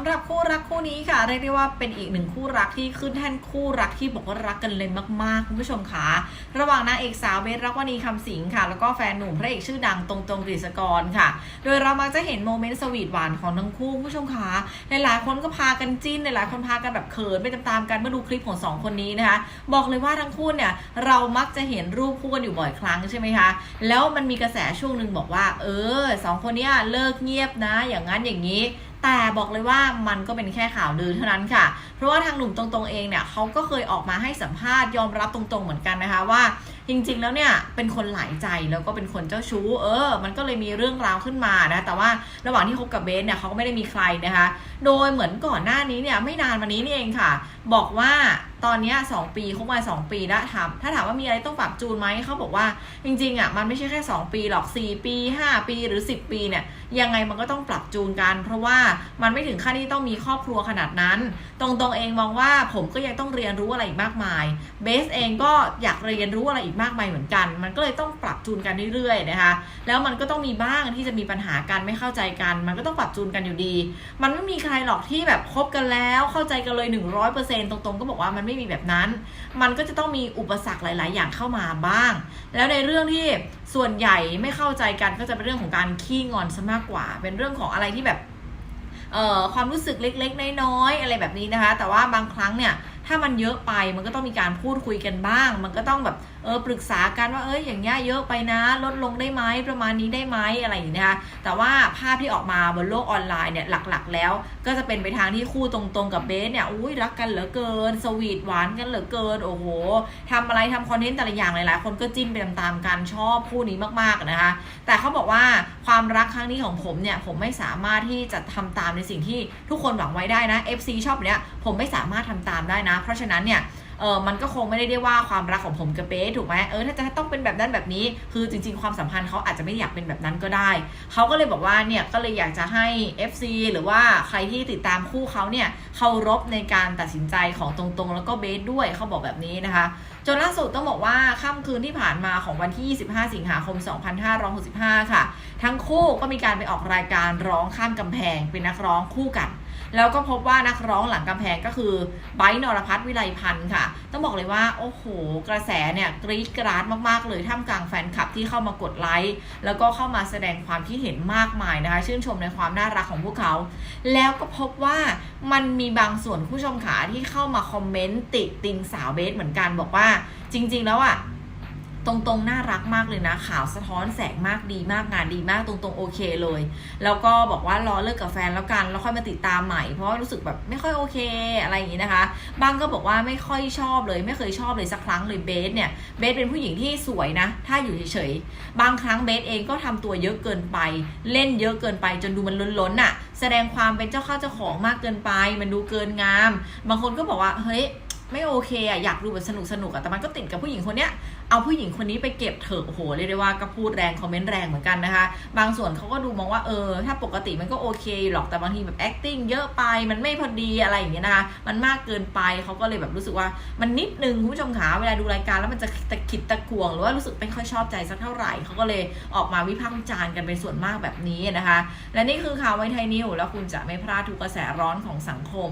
ำหรับคู่รักคู่นี้ค่ะ เรียกได้ว่าเป็นอีกหนึ่งคู่รักที่ขึ้นแท่นคู่รักที่บอกว่ารักกันเลยมากๆคุณผู้ชมค่ะระหว่างนางเอกสาวเบสรักวณีคำสิงค่ะ แล้วก็แฟนหนุ่มพระเอกชื่อดังตรงตรงกฤษกรค่ะ โดยเรามักจะเห็นโมเมนต์สวีทหวานของทั้งคู่คุณผู้ชมค่ะหลายๆคนก็พากันจิ้นหลายๆคนพากันแบบเขินไปตามๆกันเมื่อดูคลิปของสองคนนี้นะคะบอกเลยว่าทั้งคู่เนี่ยเรามักจะเห็นรูปคู่กันอยู่บ่อยครั้งใช่ไหมคะแล้วมันมีกระแสช่วงหนึ่งบอกว่า เออสองคนเนี้ยเลิกเงียบนะ อย่างนั้นอย่างนี้ แต่บอกเลยว่ามันก็เป็นแค่ข่าวลือเท่านั้นค่ะ เพราะว่าทางหนุ่มตรงๆเองเนี่ยเขาก็เคยออกมาให้สัมภาษณ์ยอมรับตรงๆเหมือนกันนะคะว่า จริงๆแล้วเนี่ยเป็นคนหลายใจแล้วก็เป็นคนเจ้าชู้ เออ มันก็เลยมีเรื่องราวขึ้นมานะแต่ว่าระหว่างที่คบกับเบสเนี่ยเขาก็ไม่ได้มีใครนะคะ โดยเหมือนก่อนหน้านี้เนี่ยไม่นานมานี้นี่เองค่ะ บอกว่า ตอนนี้สองปีคบมาสองปีแล้วถามถ้าถามว่ามีอะไรต้องปรับจูนไหมเขาบอกว่าจริงๆอะมันไม่ใช่แค่ 2 ปีหรอก 4 ปี 5 ปีหรือ 10 ปีเนี่ยยังไงมันก็ต้องปรับจูนกัน เพราะว่ามันไม่ถึงขั้นที่ต้องมีครอบครัวขนาดนั้น ตรงๆเองมองว่าผมก็ยังต้องเรียนรู้อะไรอีกมากมายเบสเองก็อยากเรียนรู้อะไรอีกมากมายเหมือนกัน มันก็เลยต้องปรับจูนกันเรื่อยๆนะคะแล้วมันก็ต้องมีบ้างที่จะมีปัญหากันไม่เข้าใจกัน มันก็ต้องปรับจูนกันอยู่ดี มันไม่มีใครหรอกที่แบบคบกันแล้วเข้าใจกันเลย 100%ตรงๆก็บอกว่ามันไม่มีแบบนั้น มันก็จะต้องมีอุปสรรคหลาย ๆ อย่างเข้ามาบ้าง แล้วในเรื่องที่ส่วนใหญ่ไม่เข้าใจกันก็จะเป็นเรื่องของการขี้งอนซะมากกว่า เป็นเรื่องของอะไรที่แบบเอ่อความรู้สึกเล็ก ๆ น้อย ๆ อะไรแบบนี้นะคะ แต่ว่าบางครั้งเนี่ย ถ้ามันเยอะไปมันก็ต้องมีการพูดคุยกันบ้าง มันก็ต้องแบบเออปรึกษากันว่าเอ้ยอย่างเงี้ยเยอะไปนะ ลดลงได้ไหมประมาณนี้ได้ไหมอะไรอย่างเงี้ยนะคะแต่ว่าภาพที่ออกมาบนโลกออนไลน์เนี่ยหลักๆ แล้ว ก็จะเป็นไปทางที่คู่ตรงๆกับเบสเนี่ยอุ้ยรักกันเหลือเกิน สวีทหวานกันเหลือเกินโอ้โหทำอะไรทำคอนเทนต์แต่ละอย่างหลายๆคนก็จิ้นไปตามๆกันชอบคู่นี้มากๆนะคะ แต่เขาบอกว่าความรักครั้งนี้ของผมเนี่ยผมไม่สามารถที่จะทำตามในสิ่งที่ทุกคนหวังไว้ได้นะ FC ชอบแบบเนี้ยผมไม่สามารถทำตามได้นะเพราะฉะนั้นเนี่ยเออมันก็คงไม่ได้ได้ว่าความรักของผมกับเบสถูกไหมเออถ้าจะต้องเป็นแบบนั้นแบบนี้ คือจริง ๆ ความสัมพันธ์เขาอาจจะไม่อยากเป็นแบบนั้นก็ได้ เขาก็เลยบอกว่าเนี่ยก็เลยอยากจะให้ FC หรือว่าใครที่ติดตามคู่เขาเนี่ยเคารพในการตัดสินใจของตรงๆ แล้วก็เบสด้วยเขาบอกแบบนี้นะคะ จนล่าสุดต้องบอกว่าค่ำคืนที่ผ่านมาของวันที่ 25 สิงหาคม 2565 ค่ะ ทั้งคู่ก็มีการไปออกรายการร้องข้ามกำแพงเป็นนักร้องคู่กัน แล้วก็พบว่านักร้องหลังกำแพงก็คือไบร์นรพัฒน์วิไลพันธ์ค่ะ ต้องบอกเลยว่า โอ้โห กระแสเนี่ยกรี๊ดกราดมากๆ เลยท่ามกลางแฟนคลับที่เข้ามากดไลค์แล้วก็เข้ามาแสดงความคิดเห็นมากมายนะคะ ชื่นชมในความน่ารักของพวกเขา แล้วก็พบว่ามันมีบางส่วนผู้ชมขาที่เข้ามาคอมเมนต์ติติงสาวเบสเหมือนกันบอกว่าจริง ๆ แล้วอะ ตรงๆ น่ารักมากเลยนะ ขาวสะท้อนแสงมากดีมากงานดีมากตรงๆ โอเคเลย แล้วก็บอกว่ารอเลิกกับแฟนแล้วกัน แล้วค่อยมาติดตามใหม่ เพราะรู้สึกแบบไม่ค่อยโอเคอะไรอย่างนี้นะคะ บางก็บอกว่าไม่ค่อยชอบเลย ไม่เคยชอบเลยสักครั้งเลยเบสเนี่ยเบสเป็นผู้หญิงที่สวยนะ ถ้าอยู่เฉยๆ บางครั้งเบสเองก็ทำตัวเยอะเกินไป เล่นเยอะเกินไปจนดูมันล้นๆน่ะ แสดงความเป็นเจ้าข้าเจ้าของมากเกินไป มันดูเกินงาม บางคนก็บอกว่าเฮ้ย ไม่โอเคอะอยากดูแบบสนุกสนุกอะแต่มันก็ติดกับผู้หญิงคนเนี้ยเอาผู้หญิงคนนี้ไปเก็บเถอะโอ้โหเรียกได้ว่าก็พูดแรงคอมเมนต์แรงเหมือนกันนะคะ บางส่วนเขาก็ดูมองว่าเออ ถ้าปกติมันก็โอเคหรอกแต่บางทีแบบ acting เยอะไปมันไม่พอดีอะไรอย่างเงี้ยนะคะมันมากเกินไปเขาก็เลยแบบรู้สึกว่ามันนิดนึงคุณผู้ชมขาเวลาดูรายการแล้วมันจะตะขิดตะกวง หรือว่ารู้สึกไม่ค่อยชอบใจสักเท่าไหร่เขาก็เลยออกมาวิพากษ์วิจารณ์กันเป็นส่วนมากแบบนี้นะคะ และนี่คือข่าวไวไทยนิวแล้วคุณจะไม่พลาดทุกกระแสร้อนของสังคม